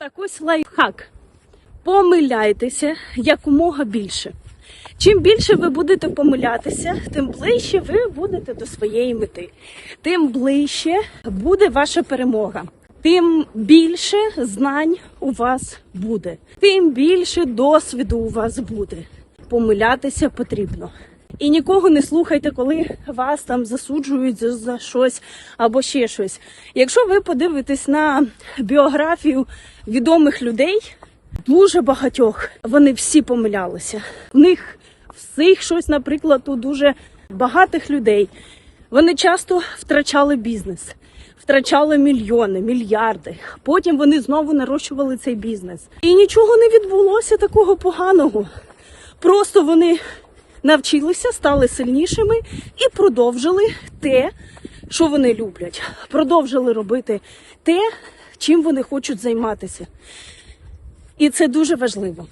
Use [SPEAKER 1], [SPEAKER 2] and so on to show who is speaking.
[SPEAKER 1] Так ось лайфхак. Помиляйтеся якомога більше. Чим більше ви будете помилятися, тим ближче ви будете до своєї мети. Тим ближче буде ваша перемога. Тим більше знань у вас буде, тим більше досвіду у вас буде. Помилятися потрібно. І нікого не слухайте, коли вас там засуджують за, щось або ще щось. Якщо ви подивитесь на біографію відомих людей, дуже багатьох вони всі помилялися. В них всіх щось, наприклад, у дуже багатих людей. Вони часто втрачали бізнес, втрачали мільйони, мільярди. Потім вони знову нарощували цей бізнес. І нічого не відбулося такого поганого. Просто вони навчилися, стали сильнішими і продовжили те, що вони люблять. Продовжили робити те, чим вони хочуть займатися. І це дуже важливо.